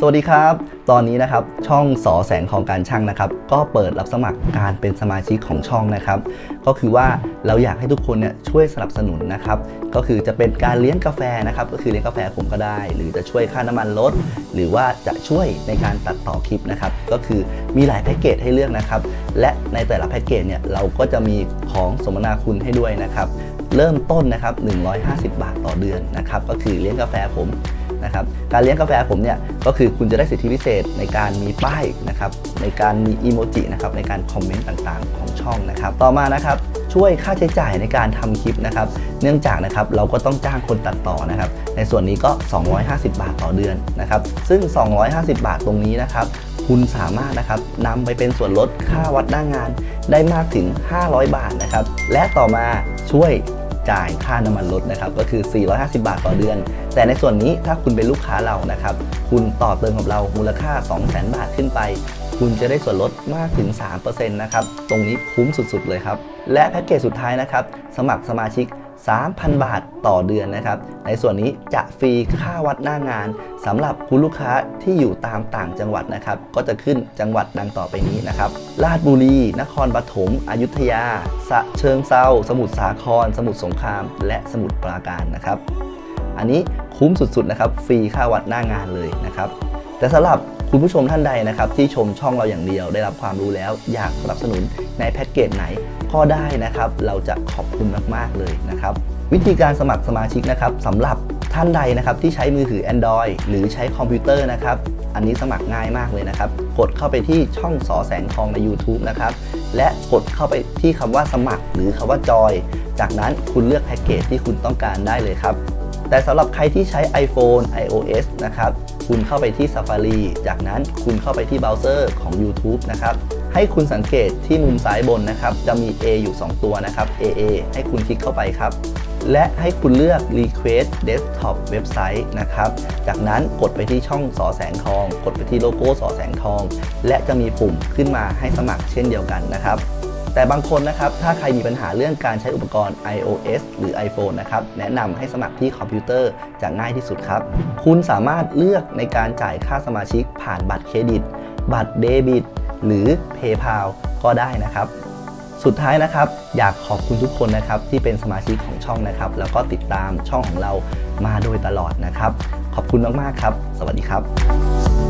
สวัสดีครับ ตอนนี้นะครับช่องสอแสงของการช่างนะครับ ก็เปิดรับสมัครการเป็นสมาชิกของช่องนะครับ ก็คือว่าเราอยากให้ทุกคนเนี่ยช่วยสนับสนุนนะครับ ก็คือจะเป็นการเลี้ยงกาแฟนะครับ ก็คือเลี้ยงกาแฟผมก็ได้ หรือจะช่วยค่าน้ำมันรถหรือว่าจะช่วยในการตัดต่อคลิปนะครับ ก็คือมีหลายแพ็กเกจให้เลือกนะครับ และในแต่ละแพ็กเกจเนี่ยเราก็จะมีของสมนาคุณให้ด้วยนะครับ เริ่มต้นนะครับ150 บาทต่อเดือนนะครับ ก็คือเลี้ยงกาแฟผม นะครับการเลี้ยงกาแฟผมเนี่ยก็คือคุณจะได้สิทธิพิเศษในการมีป้ายนะครับในการมีอีโมจินะครับในการคอมเมนต์ต่างๆ ของช่องนะครับต่อมานะครับช่วยค่าใช้จ่ายในการทำคลิปนะครับเนื่องจากนะครับเราก็ต้องจ้างคนตัดต่อนะครับในส่วนนี้ก็ 250 บาทต่อเดือนนะครับซึ่ง 250 บาทตรงนี้นะครับคุณสามารถนะครับนำไปเป็นส่วนลดค่าวัดหน้างานได้มากถึง 500 บาทนะครับและต่อมาช่วย จ่ายค่าน้ำมันรถนะครับก็คือ 450 บาทต่อเดือน แต่ในส่วนนี้ถ้าคุณเป็นลูกค้าเรานะครับ คุณต่อเติมกับเรามูลค่า 200,000 บาทขึ้นไป คุณจะได้ส่วนลดมากถึง 3%นะครับ ตรงนี้คุ้มสุดๆเลยครับ และแพ็กเกจสุดท้ายนะครับ สมัครสมาชิก 3,000 บาทต่อเดือนนะครับ ในส่วนนี้จะฟรีค่าวัดหน้างานสำหรับคุณลูกค้าที่อยู่ตามต่างจังหวัดนะครับ ก็จะขึ้นจังหวัดดังต่อไปนี้นะครับ ราชบุรี นครปฐม อยุธยา สะเชิงเซาสมุทรสาคร สมุทรสงคราม และสมุทรปราการนะครับ อันนี้คุ้มสุดๆนะครับ ฟรีค่าวัดหน้างานเลยนะครับ แต่สำหรับคุณผู้ชมท่านใดนะครับที่ชมช่องเราอย่างเดียวได้รับความรู้แล้ว อยากสนับสนุนในแพ็กเกจไหนก็ได้นะครับ เราจะขอบคุณมากๆเลยนะครับ วิธีการสมัครสมาชิกนะครับสำหรับท่านใดนะครับที่ใช้มือถือ Android หรือใช้คอมพิวเตอร์นะครับอันนี้สมัครง่ายมากเลยนะครับ กดเข้าไปที่ช่องสอแสงทองใน YouTube นะครับ และกดเข้าไปที่คำว่าสมัครหรือคำว่าจอย จากนั้นคุณเลือกแพ็กเกจที่คุณต้องการได้เลยครับ แต่สำหรับใครที่ใช้ iPhone iOS นะครับ คุณเข้าไปที่ Safari จากนั้นคุณเข้าไปที่เบราว์เซอร์ของ YouTube นะครับ ให้คุณสังเกตที่มุมซ้ายบนนะครับ จะมี A อยู่ 2 ตัวนะครับ AA ให้คุณคลิกเข้าไปครับ และให้คุณเลือก Request Desktop Website นะครับ จากนั้นกดไปที่ช่องสอแสงทอง กดไปที่โลโก้สอแสงทอง และจะมีปุ่มขึ้นมาให้สมัครเช่นเดียวกันนะครับ แต่บางคนนะครับ ถ้าใครมีปัญหาเรื่องการใช้อุปกรณ์ iOS หรือ iPhone นะครับ แนะนำให้สมัครที่คอมพิวเตอร์จะง่ายที่สุดครับ คุณสามารถเลือกในการจ่ายค่าสมาชิกผ่านบัตรเครดิต บัตรเดบิต หรือ PayPal ก็ได้นะครับสุดท้ายนะครับอยากขอบคุณทุกคนนะครับที่เป็นสมาชิกของช่องนะครับ แล้วก็ติดตามช่องของเรามาโดยตลอดนะครับ ขอบคุณมากๆครับ สวัสดีครับ